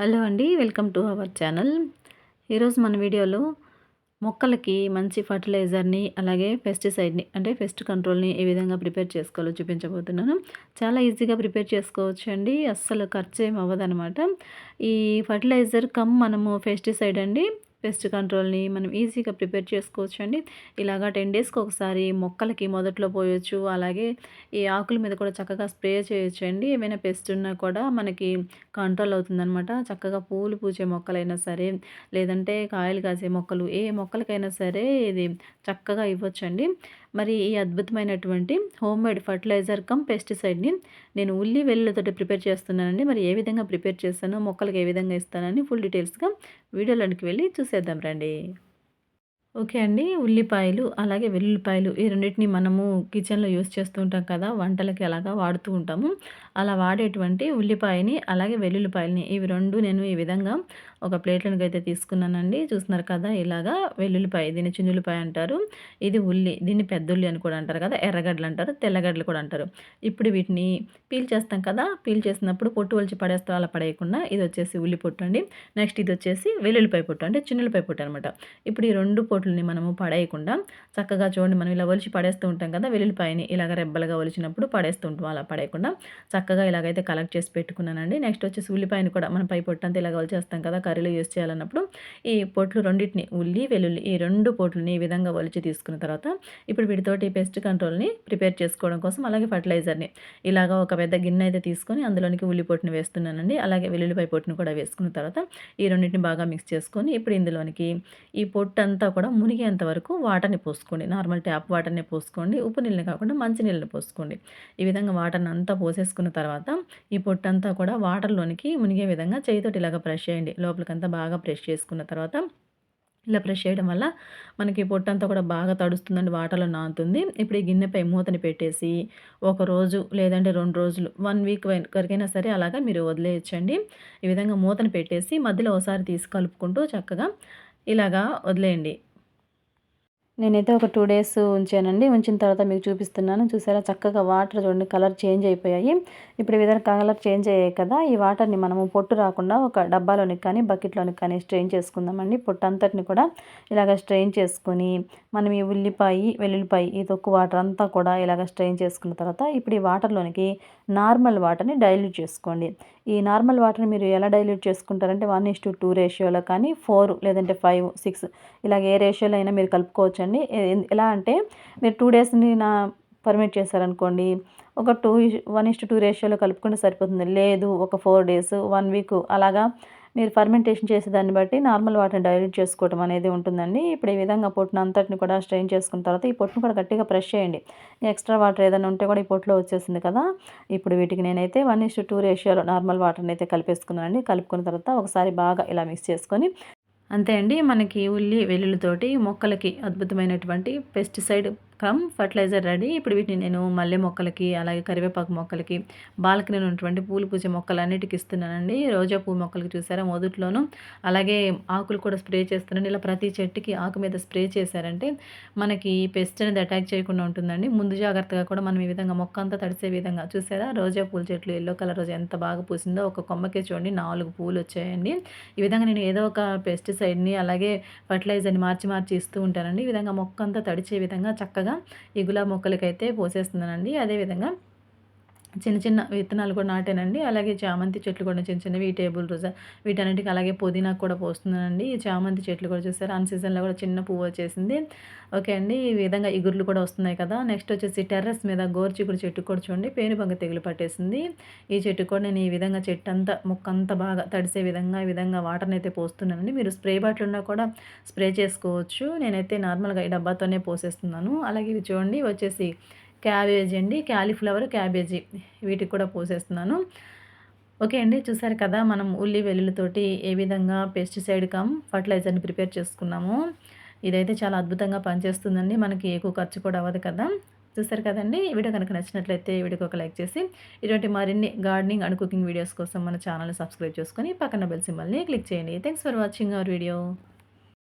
Hello అండి welcome to our channel. ఈరోజు మన వీడియోలో మొక్కలకి మంచి ఫర్టిలైజర్ని అలాగే పెస్టిసైడ్ని అంటే పెస్ట్ కంట్రోల్ని ఏ విధంగా ప్రిపేర్ చేసుకోవాలో చూపించబోతున్నాను. చాలా ఈజీగా ప్రిపేర్ చేసుకోవచ్చు అండి అస్సలు ఖర్చు ఏమి అవ్వదనమాట ఈ ఫర్టిలైజర్ కమ్ మనము పెస్టిసైడ్ అండి పెస్ట్ కంట్రోల్ని మనం ఈజీగా ప్రిపేర్ చేసుకోవచ్చు అండి ఇలాగా టెన్ డేస్కి ఒకసారి మొక్కలకి మొదట్లో పోయొచ్చు. అలాగే ఈ ఆకుల మీద కూడా చక్కగా స్ప్రే చేయొచ్చు అండి ఏమైనా పెస్ట్ ఉన్నా కూడా మనకి కంట్రోల్ అవుతుందనమాట చక్కగా పూలు పూచే మొక్కలైనా సరే లేదంటే కాయలు కాసే మొక్కలు ఏ మొక్కలకైనా సరే ఇది చక్కగా ఇవ్వచ్చండి. మరి ఈ అద్భుతమైనటువంటి హోమ్ మేడ్ ఫర్టిలైజర్ కమ్ పెస్టిసైడ్ని నేను ఉల్లి వెల్లులతో ప్రిపేర్ చేస్తున్నానండి. మరి ఏ విధంగా ప్రిపేర్ చేస్తానో మొక్కలకు ఏ విధంగా ఇస్తానని ఫుల్ డీటెయిల్స్గా వీడియోలోనికి వెళ్ళి చూసేద్దాం రండి. ఓకే అండి. ఉల్లిపాయలు అలాగే వెల్లుల్లిపాయలు ఈ రెండింటిని మనము కిచెన్లో యూస్ చేస్తూ ఉంటాం కదా వంటలకి అలాగా వాడుతూ ఉంటాము. అలా వాడేటువంటి ఉల్లిపాయని అలాగే వెల్లుల్లిపాయలని ఇవి రెండు నేను ఈ విధంగా ఒక ప్లేట్లోకి అయితే తీసుకున్నానండి. చూస్తున్నారు కదా ఇలాగా వెల్లుల్లిపాయ దీన్ని చిన్నుల్లిపాయ అంటారు. ఇది ఉల్లి దీన్ని పెద్దుల్లి అని కూడా అంటారు కదా ఎర్రగడ్డలు అంటారు తెల్లగడ్డలు కూడా అంటారు. ఇప్పుడు వీటిని పీల్ చేస్తాం కదా పీల్ చేసినప్పుడు పొట్టు వలిచి పడేస్తాం అలా పడేయకుండా ఇది వచ్చేసి ఉల్లి పొట్టు అండి. నెక్స్ట్ ఇది వచ్చేసి వెల్లుల్లిపాయ పొట్టు అంటే చిన్నులపాయ పొట్టు అనమాట ఇప్పుడు ఈ రెండు పొట్లని మనము పడేయకుండా చక్కగా చూడండి మనం ఇలా ఒలిచి పడేస్తూ ఉంటాం కదా వెల్లుల్లిపాయని ఇలాగ రెబ్బలుగా ఒలిచినప్పుడు పడేస్తూ ఉంటాం. అలా పడేయకుండా చక్కగా ఇలాగైతే కలెక్ట్ చేసి పెట్టుకున్నానండి. నెక్స్ట్ వచ్చేసి ఉల్లిపాయని కూడా మనం పై పొట్టంతా ఇలాగ ఒలిచేస్తాం కదా కర్రీలో యూస్ చేయాలన్నప్పుడు ఈ పొట్లు రెండింటిని ఉల్లి వెల్లుల్లి ఈ రెండు పొట్లని ఈ విధంగా ఒలిచి తీసుకున్న తర్వాత ఇప్పుడు వీటితోటి పెస్ట్ కంట్రోల్ని ప్రిపేర్ చేసుకోవడం కోసం అలాగే ఫర్టిలైజర్ని ఇలాగ ఒక పెద్ద గిన్నె అయితే తీసుకొని అందులోనికి ఉల్లి పొట్టుని వేస్తున్నానండి. అలాగే వెల్లుల్లిపాయ పొట్టుని కూడా వేసుకున్న తర్వాత ఈ రెండింటిని బాగా మిక్స్ చేసుకొని ఇప్పుడు ఇందులోనికి ఈ పొట్టు అంతా కూడా మునిగేంత వరకు వాటర్ని పోసుకోండి. నార్మల్ ట్యాప్ వాటర్ని పోసుకోండి. ఉప్పు నీళ్ళని కాకుండా మంచి నీళ్ళని పోసుకోండి. ఈ విధంగా వాటర్ని అంతా పోసేసుకున్న తర్వాత ఈ పొట్టంతా కూడా వాటర్లోనికి మునిగే విధంగా చేయితోటి ఇలాగ బ్రష్ చేయండి. లోపలికంతా బాగా బ్రష్ చేసుకున్న తర్వాత ఇలా బ్రష్ చేయడం వల్ల మనకి పొట్టంతా కూడా బాగా తడుస్తుందండి. వాటర్లో నానుతుంది ఇప్పుడు ఈ గిన్నెపై మూతని పెట్టేసి ఒక రోజు లేదంటే రెండు రోజులు వన్ వీక్ వరకైనా సరే అలాగా మీరు వదిలేయచ్చండి. ఈ విధంగా మూతని పెట్టేసి మధ్యలో ఒకసారి తీసి కలుపుకుంటూ చక్కగా ఇలాగా వదిలేయండి. నేనైతే ఒక టూ డేస్ ఉంచానండి. ఉంచిన తర్వాత మీకు చూపిస్తున్నాను. చూసారా? చక్కగా వాటర్ చూడండి కలర్ చేంజ్ అయిపోయాయి. ఇప్పుడు విధంగా కలర్ చేంజ్ అయ్యాయి కదా ఈ వాటర్ని మనము పొట్టు రాకుండా ఒక డబ్బాలోనికి కానీ బకెట్లోనికి కానీ స్ట్రెయిన్ చేసుకుందామండి. పొట్టు అంతటిని కూడా ఇలాగ స్ట్రెయిన్ చేసుకొని మనం ఈ ఉల్లిపాయ వెల్లుల్లిపాయ ఈ తొక్కు వాటర్ అంతా కూడా ఇలాగ స్ట్రెయిన్ చేసుకున్న తర్వాత ఇప్పుడు ఈ వాటర్లోనికి నార్మల్ వాటర్ని డైల్యూట్ చేసుకోండి. ఈ నార్మల్ వాటర్ని మీరు ఎలా డైల్యూట్ చేసుకుంటారంటే వన్ ఇస్ టు టూ రేషియోలో కానీ ఫోర్ లేదంటే ఫైవ్ సిక్స్ ఇలాగ ఏ రేషియోలో అయినా మీరు కలుపుకోవచ్చు అండి ఎలా అంటే మీరు టూ డేస్ని నా పర్మిట్ చేశారనుకోండి ఒక టూ వన్ ఇస్ టూ రేషియోలో కలుపుకుంటే సరిపోతుంది. లేదు ఒక ఫోర్ డేస్ వన్ వీక్ అలాగా మీరు ఫర్మెంటేషన్ చేసేదాన్ని బట్టి నార్మల్ వాటర్ని డైల్యూట్ చేసుకోవడం అనేది ఉంటుందండి. ఇప్పుడు ఈ విధంగా పొట్టును అంతటిని కూడా స్ట్రెయిన్ చేసుకున్న తర్వాత ఈ పొట్టును కూడా గట్టిగా ప్రెష్ చేయండి. ఎక్స్ట్రా వాటర్ ఏదైనా ఉంటే కూడా ఈ పొట్టులో వచ్చేసింది కదా. ఇప్పుడు వీటికి నేనైతే వన్ ఇస్ టూ రేషియోలో నార్మల్ వాటర్ని అయితే కలిపేసుకున్నానండి. కలుపుకున్న తర్వాత ఒకసారి బాగా ఇలా మిక్స్ చేసుకొని అంతే అండి. మనకి ఉల్లి వెల్లుల్లితోటి మొక్కలకి అద్భుతమైనటువంటి పెస్టిసైడ్ కమ్ ఫర్టిలైజర్ రెడీ. ఇప్పుడు వీటిని నేను మల్లె మొక్కలకి అలాగే కరివేపాకు మొక్కలకి బాల్కనీ ఉన్నటువంటి పూలు పూసే మొక్కలన్నిటికి ఇస్తున్నానండి. రోజా పువ్వు మొక్కలకి చూసారా? మొదట్లోనూ. అలాగే ఆకులు కూడా స్ప్రే చేస్తున్నాను. ఇలా ప్రతి చెట్టుకి ఆకు మీద స్ప్రే చేశారంటే మనకి పెస్ట్ అనేది అటాక్ చేయకుండా ఉంటుందండి. ముందు జాగ్రత్తగా కూడా మనం ఈ విధంగా మొక్క అంతా తడిసే విధంగా చూసారా? రోజా పూల చెట్లు ఎల్లో కలర్ రోజు ఎంత బాగా పూసిందో ఒక కొమ్మకే చూడండి నాలుగు పూలు వచ్చాయండి. ఈ విధంగా నేను ఏదో ఒక పెస్టిసైడ్ని అలాగే ఫర్టిలైజర్ని మార్చి మార్చి ఇస్తూ ఉంటానండి. ఈ విధంగా మొక్క అంతా తడిచే విధంగా చక్కగా ఈ గులాబీ మొక్కలకైతే పోసేస్తున్నానండి. అదేవిధంగా చిన్న చిన్న విత్తనాలు కూడా నాటానండి. అలాగే చామంతి చెట్లు కూడా చిన్న చిన్నవి టేబుల్ రోజా వీటన్నిటికి అలాగే పుదీనా కూడా పోస్తున్నానండి. ఈ చామంతి చెట్లు కూడా చూసారు? అన్ సీజన్లో కూడా చిన్న పువ్వు వచ్చేసింది. ఓకే అండి ఈ విధంగా ఇగుర్లు కూడా వస్తున్నాయి కదా. నెక్స్ట్ వచ్చేసి టెర్రస్ మీద గోర్చికుడు చెట్టు కూడా చూడండి. పేనుబంగ తెగులు పట్టేసింది. ఈ చెట్టు కూడా నేను ఈ విధంగా చెట్టు అంతా ముక్కంతా బాగా తడిసే విధంగా ఈ విధంగా వాటర్ని అయితే పోస్తున్నానండి. మీరు స్ప్రే బాటిల్ ఉన్నా కూడా స్ప్రే చేసుకోవచ్చు. నేనైతే నార్మల్గా ఈ డబ్బాతోనే పోసేస్తున్నాను. అలాగే ఇవి చూడండి వచ్చేసి క్యాబేజీ అండి క్యాలీఫ్లవర్ క్యాబేజీ వీటికి కూడా పోసేస్తున్నాను. ఓకే అండి చూసారు కదా మనం ఉల్లి వెల్లుల్లితోటి ఏ విధంగా పెస్టిసైడ్ కమ్ ఫర్టిలైజర్ని ప్రిపేర్ చేసుకున్నాము. ఇదైతే చాలా అద్భుతంగా పనిచేస్తుందండి మనకి ఎక్కువ ఖర్చు కూడా అవ్వదు కదా. చూసారు కదండి ఈ వీడియో కనుక నచ్చినట్లయితే వీడియోకి ఒక లైక్ చేసి ఇటువంటి మరిన్ని గార్డెనింగ్ అండ్ కుకింగ్ వీడియోస్ కోసం మన ఛానల్ని సబ్స్క్రైబ్ చేసుకొని పక్కన బెల్ సింబల్ని క్లిక్ చేయండి. Thanks for watching our video